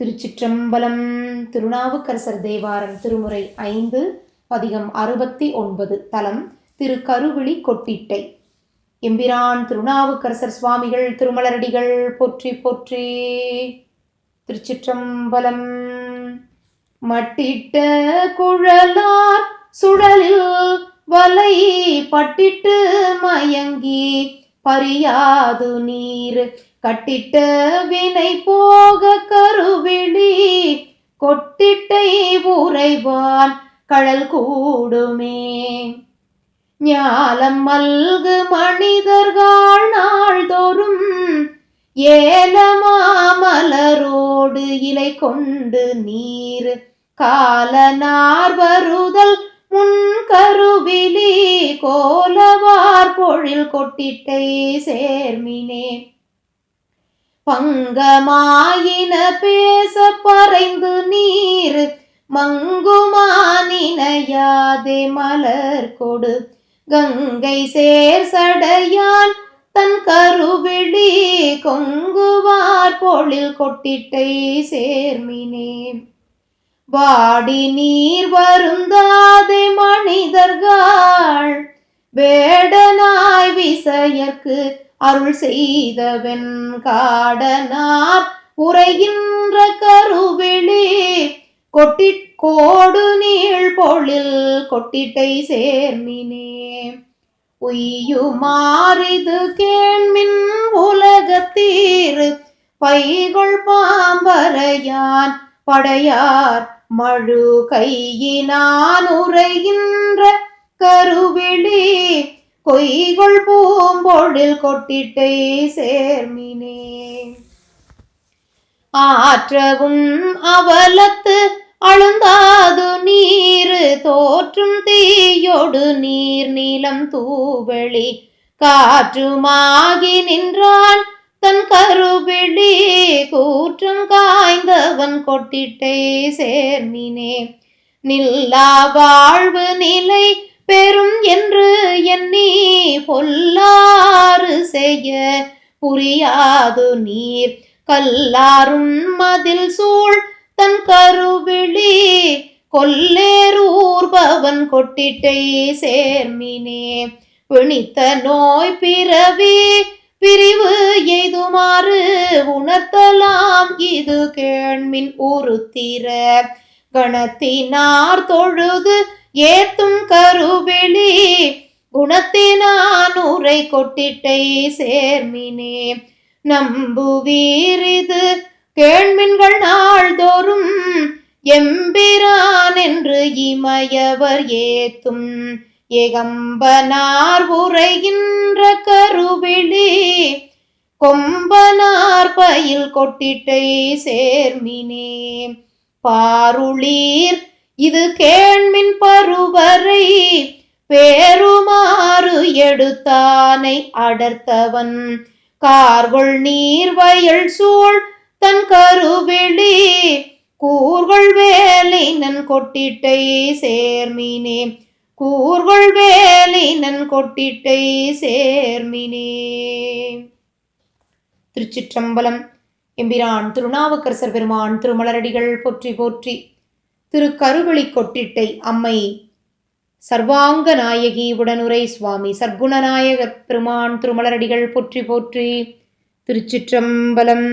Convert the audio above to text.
திருச்சிற்றம்பலம் திருநாவுக்கரசர் தேவாரம் திருமுறை ஐந்து அதிகம் அறுபத்தி ஒன்பது தலம் திரு கருவிழி கொட்டிட்டை. எம்பிரான் திருநாவுக்கரசர் சுவாமிகள் திருமலரடிகள் போற்றி போற்றி. திருச்சிற்றம்பலம். மட்டிட்ட குழலார் சுழலில் வலை பட்டிட்டு மயங்கி பரியாது நீர். கட்டிட்ட வினை போக கருவிழி கொட்டிட்டை உறைவான் கடல் கூடுமே. ஞாலம் மல்கு மனிதர்கள் நாள்தோறும் ஏலமாமலரோடு இலை கொண்டு நீர் காலனார் வருதல் முன்கருவிலி கோலவார் பொழில் கொட்டிட்டை சேர்மினேன். பங்கமாயின பேச பறைந்து நீர். மங்குமானினையாதே மலர் கொடு. கங்கை சேர் சடையான் தன் கருவிழி கொங்குவார் பொழில் கொட்டிட்டை சேர்மினே. வாடி நீர் வருந்தாதே மனிதர்கள். வேடனாய் விசையற்கு அருள் செய்தவன் காடனார் உரைகின்ற கருவிழி கொட்டி கோடு நீள் பொழில் கொட்டிட்டை சேர்மினே. உய்யுமாறிது கேண்மின் உலகத்தீர் பைகொள் பாம்பரையான் படையார் மழு கையினான் உரைகின்ற கருவிழி. பொய்கள் பூம்பொழில் கொட்டிட்டை சேர்மினே. ஆற்றவும் அவலத்து அழுந்தாது நீர் தோற்றும் தீயோடு நீர் நீளம் தூவெளி. காற்றுமாகி நின்றான் தன் கருவிழி கூற்றம் காய்ந்தவன் கொட்டிட்டே சேர்மினே. நில்லா வாழ்வு நிலை பெறும் என்று எண்ணி பொல்லாறு செய்ய புரியாது நீர். கல்லாரும் மதில் சூழ் தன் கருவிழி கொல்லேரூர்பவன் கொட்டிட்டை சேர்மினே. பிணித்த நோய் பிறவி பிரிவு எய்துமாறு உணர்த்தலாம் இது கேண்மின் உருத்திர. கணத்தினார் தொழுது ஏத்தும் கருவெளி குணத்தினான் உரை கொட்டிட்டை சேர்மினே. நம்புவீரிது கேள்மின்கள் நாள்தோறும் எம்பிரான் என்று இமயவர் ஏத்தும். எகம்பனார் உரைகின்ற கருவிழி கொம்பனார் பயில் கொட்டிட்டை சேர்மினே. பாருளீர் இது கேண்மின் பருவரை பேருமாறு எடுத்தானை அடர்த்தவன். கார்கொள் நீர் வயல் சூழ் தன் கருவெளி கூர்கொள் வேலை நன் கொட்டிட்டை சேர்மினே. கூர்கொள் வேலை நன் கொட்டிட்டை சேர்மினே. திருச்சிற்றம்பலம். எம்பிரான் திருநாவுக்கரசர் பெருமான் திருமலரடிகள் போற்றி போற்றி திரு கருவழி கொட்டிட்டை அம்மை சர்வாங்க நாயகி உடனுரை சுவாமி. சர்க்குணநாயகர் பெருமான் திருமலரடிகள் போற்றி போற்றி திருச்சிற்றம்பலம்.